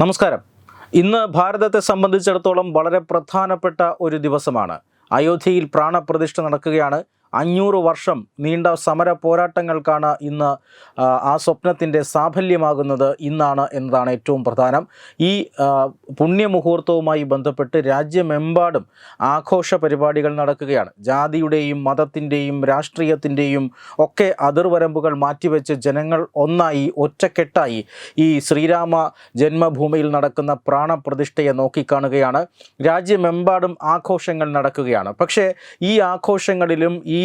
നമസ്കാരം. ഇന്ന് ഭാരതത്തെ സംബന്ധിച്ചിടത്തോളം വളരെ പ്രധാനപ്പെട്ട ഒരു ദിവസമാണ്. അയോധ്യയിൽ പ്രാണപ്രതിഷ്ഠ നടക്കുകയാണ്. അഞ്ഞൂറ് വർഷം നീണ്ട സമര പോരാട്ടങ്ങൾക്കാണ് ഇന്ന് ആ, സ്വപ്നത്തിന്റെ സാഫല്യമാകുന്നത് ഇന്നാണ് എന്നതാണ് ഏറ്റവും പ്രധാനം. ഈ പുണ്യമുഹൂർത്തവുമായി ബന്ധപ്പെട്ട് രാജ്യമെമ്പാടും ആഘോഷ പരിപാടികൾ നടക്കുകയാണ്. ജാതിയുടെയും മതത്തിന്റെയും രാഷ്ട്രീയത്തിന്റെയും ഒക്കെ അതിർവരമ്പുകൾ മാറ്റിവെച്ച് ജനങ്ങൾ ഒന്നായി ഒറ്റക്കെട്ടായി ഈ ശ്രീരാമ ജന്മഭൂമിയിൽ നടക്കുന്ന പ്രാണപ്രതിഷ്ഠയെ നോക്കിക്കാണുകയാണ്. രാജ്യമെമ്പാടും ആഘോഷങ്ങൾ നടക്കുകയാണ്. പക്ഷേ ഈ ആഘോഷങ്ങളിലും ഈ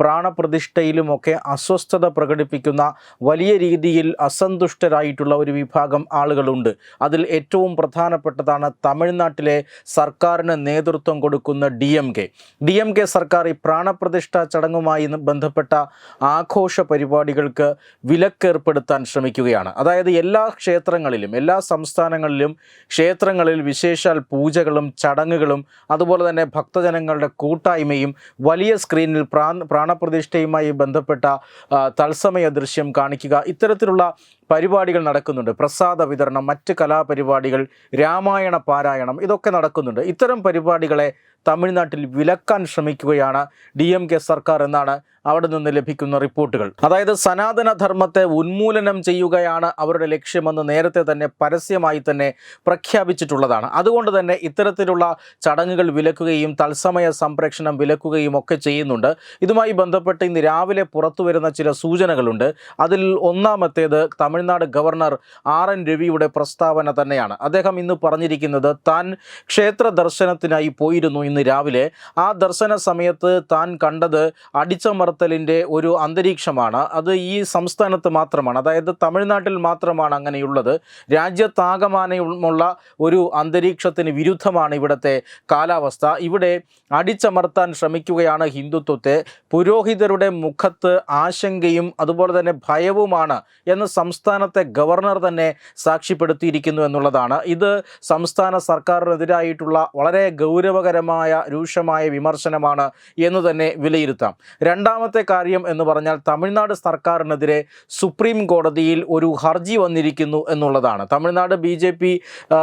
പ്രാണപ്രതിഷ്ഠയിലുമൊക്കെ അസ്വസ്ഥത പ്രകടിപ്പിക്കുന്ന വലിയ രീതിയിൽ അസന്തുഷ്ടരായിട്ടുള്ള ഒരു വിഭാഗം ആളുകളുണ്ട്. അതിൽ ഏറ്റവും പ്രധാനപ്പെട്ടതാണ് തമിഴ്നാട്ടിലെ സർക്കാരിന് നേതൃത്വം കൊടുക്കുന്ന D M K. D M K സർക്കാർ ഈ പ്രാണപ്രതിഷ്ഠ ചടങ്ങുമായി ബന്ധപ്പെട്ട ആഘോഷ പരിപാടികൾക്ക് വിലക്കേർപ്പെടുത്താൻ ശ്രമിക്കുകയാണ്. അതായത് എല്ലാ ക്ഷേത്രങ്ങളിലും എല്ലാ സംസ്ഥാനങ്ങളിലും ക്ഷേത്രങ്ങളിൽ വിശേഷാൽ പൂജകളും ചടങ്ങുകളും അതുപോലെ തന്നെ ഭക്തജനങ്ങളുടെ കൂട്ടായ്മയും വലിയ സ്ക്രീനിൽ പ്രാണപ്രതിഷ്ഠയുമായി ബന്ധപ്പെട്ട തത്സമയ ദൃശ്യം കാണിക്കുക. ഇത്തരത്തിലുള്ള പരിപാടികൾ നടക്കുന്നുണ്ട്. പ്രസാദ വിതരണം മറ്റ് കലാപരിപാടികൾ രാമായണ പാരായണം ഇതൊക്കെ നടക്കുന്നുണ്ട്. ഇത്തരം പരിപാടികളെ തമിഴ്നാട്ടിൽ വിലക്കാൻ ശ്രമിക്കുകയാണ് ഡി എം കെ സർക്കാർ എന്നാണ് അവിടെ നിന്ന് ലഭിക്കുന്ന റിപ്പോർട്ടുകൾ. അതായത് സനാതന ധർമ്മത്തെ ഉന്മൂലനം ചെയ്യുകയാണ് അവരുടെ ലക്ഷ്യമെന്ന് നേരത്തെ തന്നെ പരസ്യമായി തന്നെ പ്രഖ്യാപിച്ചിട്ടുള്ളതാണ്. അതുകൊണ്ട് തന്നെ ഇത്തരത്തിലുള്ള ചടങ്ങുകൾ വിലക്കുകയും തത്സമയ സംപ്രേഷണം വിലക്കുകയും ഒക്കെ ചെയ്യുന്നുണ്ട്. ഇതുമായി ബന്ധപ്പെട്ട് ഇന്ന് രാവിലെ പുറത്തു വരുന്ന ചില സൂചനകളുണ്ട്. അതിൽ ഒന്നാമത്തേത് തമിഴ്നാട് ഗവർണർ ആർ എൻ രവിയുടെ പ്രസ്താവന തന്നെയാണ്. അദ്ദേഹം ഇന്ന് പറഞ്ഞിരിക്കുന്നത് താൻ ക്ഷേത്ര ദർശനത്തിനായി പോയിരുന്നു ഇന്ന് രാവിലെ ആ ദർശന സമയത്ത് താൻ കണ്ടത് അടിച്ചമർത്തലിന്റെ ഒരു അന്തരീക്ഷമാണ്. അത് ഈ സംസ്ഥാനത്ത് മാത്രമാണ്. അതായത് തമിഴ്നാട്ടിൽ മാത്രമാണ് അങ്ങനെയുള്ളത്. രാജ്യത്താകമാനമുള്ള ഒരു അന്തരീക്ഷത്തിന് വിരുദ്ധമാണ് ഇവിടുത്തെ കാലാവസ്ഥ. ഇവിടെ അടിച്ചമർത്താൻ ശ്രമിക്കുകയാണ് ഹിന്ദുത്വത്തെ. പുരോഹിതരുടെ മുഖത്ത് ആശങ്കയും അതുപോലെ തന്നെ ഭയവുമാണ് എന്ന് സംസ്ഥാനത്തെ ഗവർണർ തന്നെ സാക്ഷ്യപ്പെടുത്തിയിരിക്കുന്നു എന്നുള്ളതാണ്. ഇത് സംസ്ഥാന സർക്കാരിനെതിരായിട്ടുള്ള വളരെ ഗൗരവകരമായ രൂക്ഷമായ വിമർശനമാണ് എന്ന് തന്നെ വിലയിരുത്താം. രണ്ടാമത്തെ കാര്യം എന്ന് പറഞ്ഞാൽ തമിഴ്നാട് സർക്കാരിനെതിരെ സുപ്രീം കോടതിയിൽ ഒരു ഹർജി വന്നിരിക്കുന്നു എന്നുള്ളതാണ്. തമിഴ്നാട് ബി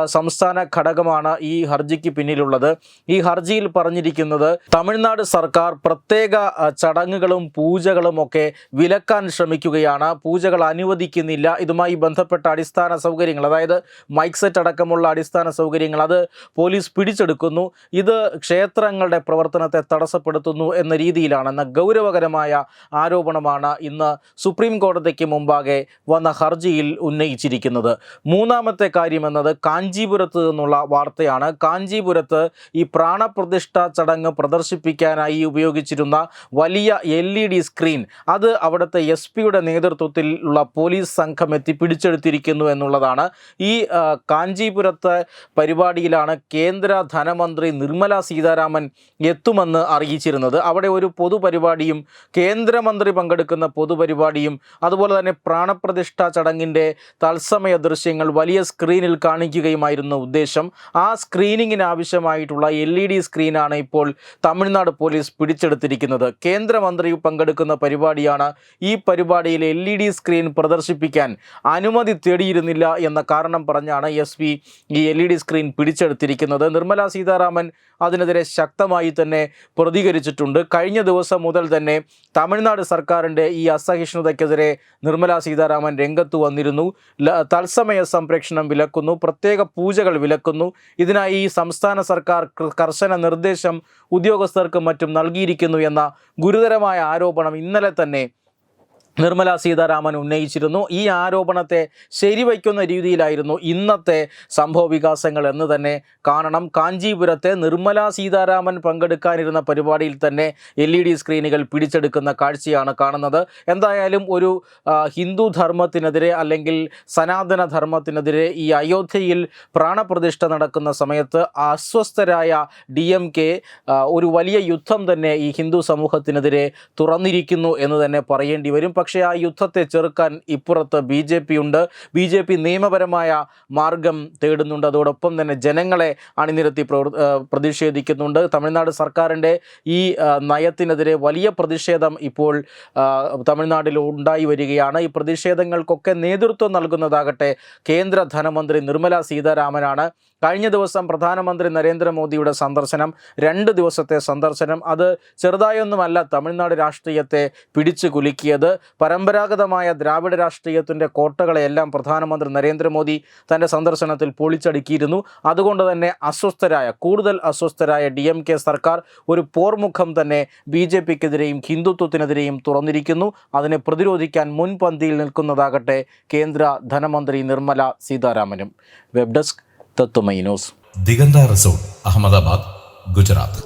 സംസ്ഥാന ഘടകമാണ് ഈ ഹർജിക്ക് പിന്നിലുള്ളത്. ഈ ഹർജിയിൽ പറഞ്ഞിരിക്കുന്നത് തമിഴ്നാട് സർക്കാർ പ്രത്യേക ചടങ്ങുകളും പൂജകളും ഒക്കെ വിലക്കാൻ ശ്രമിക്കുകയാണ്. പൂജകൾ അനുവദിക്കുന്നില്ല. ഇതുമായി ബന്ധപ്പെട്ട അടിസ്ഥാന സൗകര്യങ്ങൾ അതായത് മൈക്ക് സെറ്റ് അടക്കമുള്ള അടിസ്ഥാന സൗകര്യങ്ങൾ അത് പോലീസ് പിടിച്ചെടുക്കുന്നു. ഇത് ക്ഷേത്രങ്ങളുടെ പ്രവർത്തനത്തെ തടസ്സപ്പെടുത്തുന്നു എന്ന രീതിയിലാണ്. എന്ന ഗൗരവകരമായ ആരോപണമാണ് ഇന്ന് സുപ്രീം കോടതിക്ക് മുമ്പാകെ വന്ന ഹർജിയിൽ ഉന്നയിച്ചിരിക്കുന്നത്. മൂന്നാമത്തെ കാര്യം എന്നത് കാഞ്ചീപുരത്ത് നിന്നുള്ള വാർത്തയാണ്. കാഞ്ചീപുരത്ത് ഈ പ്രാണപ്രതിഷ്ഠ ചടങ്ങ് പ്രദർശിപ്പിക്കാനായി ഉപയോഗിച്ചിരുന്ന വലിയ എൽ ഇ ഡി സ്ക്രീൻ അത് അവിടുത്തെ എസ് പിയുടെ നേതൃത്വത്തിലുള്ള പോലീസ് സംഘം എത്തി പിടിച്ചെടുത്തിരിക്കുന്നു എന്നുള്ളതാണ്. ഈ കാഞ്ചീപുരത്തെ പരിപാടിയിലാണ് കേന്ദ്ര ധനമന്ത്രി നിർമ്മല സീതാരാമൻ എത്തുമെന്ന് അറിയിച്ചിരുന്നത്. അവിടെ ഒരു പൊതുപരിപാടിയും കേന്ദ്രമന്ത്രി പങ്കെടുക്കുന്ന പൊതുപരിപാടിയും അതുപോലെ തന്നെ പ്രാണപ്രതിഷ്ഠ ചടങ്ങിന്റെ തത്സമയ ദൃശ്യങ്ങൾ വലിയ സ്ക്രീനിൽ കാണിക്കുകയുമായിരുന്നു ഉദ്ദേശം. ആ സ്ക്രീനിങ്ങിന് ആവശ്യമായിട്ടുള്ള എൽ ഇ ഡി സ്ക്രീനാണ് ഇപ്പോൾ തമിഴ്നാട് പോലീസ് പിടിച്ചെടുത്തിരിക്കുന്നത്. കേന്ദ്രമന്ത്രി പങ്കെടുക്കുന്ന പരിപാടിയാണ് ഈ പരിപാടിയിൽ എൽ ഇ ഡി സ്ക്രീൻ പ്രദർശിപ്പിക്കാൻ അനുമതി തേടിയിരുന്നില്ല എന്ന കാരണം പറഞ്ഞാണ് എസ് ഈ എൽ ഇ ഡി സ്ക്രീൻ പിടിച്ചെടുത്തിരിക്കുന്നത്. നിർമ്മല സീതാരാമൻ അതിനെതിരെ ശക്തമായി തന്നെ പ്രതികരിച്ചിട്ടുണ്ട്. കഴിഞ്ഞ ദിവസം മുതൽ തന്നെ തമിഴ്നാട് സർക്കാരിന്റെ ഈ അസഹിഷ്ണുതയ്ക്കെതിരെ നിർമ്മല സീതാരാമൻ രംഗത്ത് വന്നിരുന്നു. തത്സമയ സംപ്രേഷണം വിലക്കുന്നു പ്രത്യേക പൂജകൾ വിലക്കുന്നു. ഇതിനായി ഈ സംസ്ഥാന സർക്കാർ കർശന നിർദ്ദേശം ഉദ്യോഗസ്ഥർക്കും മറ്റും നൽകിയിരിക്കുന്നു എന്ന ഗുരുതരമായ ആരോപണം ഇന്നലെ തന്നെ നിർമ്മല സീതാരാമൻ ഉന്നയിച്ചിരുന്നു. ഈ ആരോപണത്തെ ശരിവയ്ക്കുന്ന രീതിയിലായിരുന്നു ഇന്നത്തെ സംഭവ വികാസങ്ങൾ എന്ന് തന്നെ കാണണം. കാഞ്ചീപുരത്തെ നിർമ്മല സീതാരാമൻ പങ്കെടുക്കാനിരുന്ന പരിപാടിയിൽ തന്നെ എൽ ഇ ഡി സ്ക്രീനുകൾ പിടിച്ചെടുക്കുന്ന കാഴ്ചയാണ് കാണുന്നത്. എന്തായാലും ഒരു ഹിന്ദുധർമ്മത്തിനെതിരെ ഹിന്ദു ധർമ്മത്തിനെതിരെ അല്ലെങ്കിൽ സനാതന ധർമ്മത്തിനെതിരെ ഈ അയോധ്യയിൽ പ്രാണപ്രതിഷ്ഠ നടക്കുന്ന സമയത്ത് അസ്വസ്ഥരായ ഡി എം കെ ഒരു വലിയ യുദ്ധം തന്നെ ഈ ഹിന്ദു സമൂഹത്തിനെതിരെ തുറന്നിരിക്കുന്നു എന്ന് തന്നെ പറയേണ്ടി വരും. പക്ഷേ ആ യുദ്ധത്തെ ചെറുക്കാൻ ഇപ്പുറത്ത് ബി ജെ പി ഉണ്ട്. ബി ജെ പി നിയമപരമായ മാർഗം തേടുന്നുണ്ട്. അതോടൊപ്പം തന്നെ ജനങ്ങളെ അണിനിരത്തി പ്രതിഷേധിക്കുന്നുണ്ട്. തമിഴ്നാട് സർക്കാരിന്റെ ഈ നയത്തിനെതിരെ വലിയ പ്രതിഷേധം ഇപ്പോൾ തമിഴ്നാട്ടിൽ ഉണ്ടായി വരികയാണ്. ഈ പ്രതിഷേധങ്ങൾക്കൊക്കെ നേതൃത്വം നൽകുന്നതാകട്ടെ കേന്ദ്ര ധനമന്ത്രി നിർമ്മല സീതാരാമനാണ്. കഴിഞ്ഞ ദിവസം പ്രധാനമന്ത്രി നരേന്ദ്രമോദിയുടെ സന്ദർശനം രണ്ട് ദിവസത്തെ സന്ദർശനം. അത് ചെറുതായൊന്നുമല്ല തമിഴ്നാട് രാഷ്ട്രീയത്തെ പിടിച്ചു കുലുക്കിയത്. പരമ്പരാഗതമായ ദ്രാവിഡ രാഷ്ട്രീയത്തിന്റെ കോട്ടകളെയെല്ലാം പ്രധാനമന്ത്രി നരേന്ദ്രമോദി തന്റെ സന്ദർശനത്തിൽ പൊളിച്ചടുക്കിയിരുന്നു. അതുകൊണ്ട് തന്നെ അസ്വസ്ഥരായ കൂടുതൽ അസ്വസ്ഥരായ ഡി സർക്കാർ ഒരു പോർമുഖം തന്നെ ബി ജെ പിക്കെതിരെയും ഹിന്ദുത്വത്തിനെതിരെയും തുറന്നിരിക്കുന്നു. അതിനെ പ്രതിരോധിക്കാൻ മുൻപന്തിയിൽ നിൽക്കുന്നതാകട്ടെ കേന്ദ്ര ധനമന്ത്രി Nirmala സീതാരാമനും. Web desk Tatvamayi news Diganta resort Ahmedabad Gujarat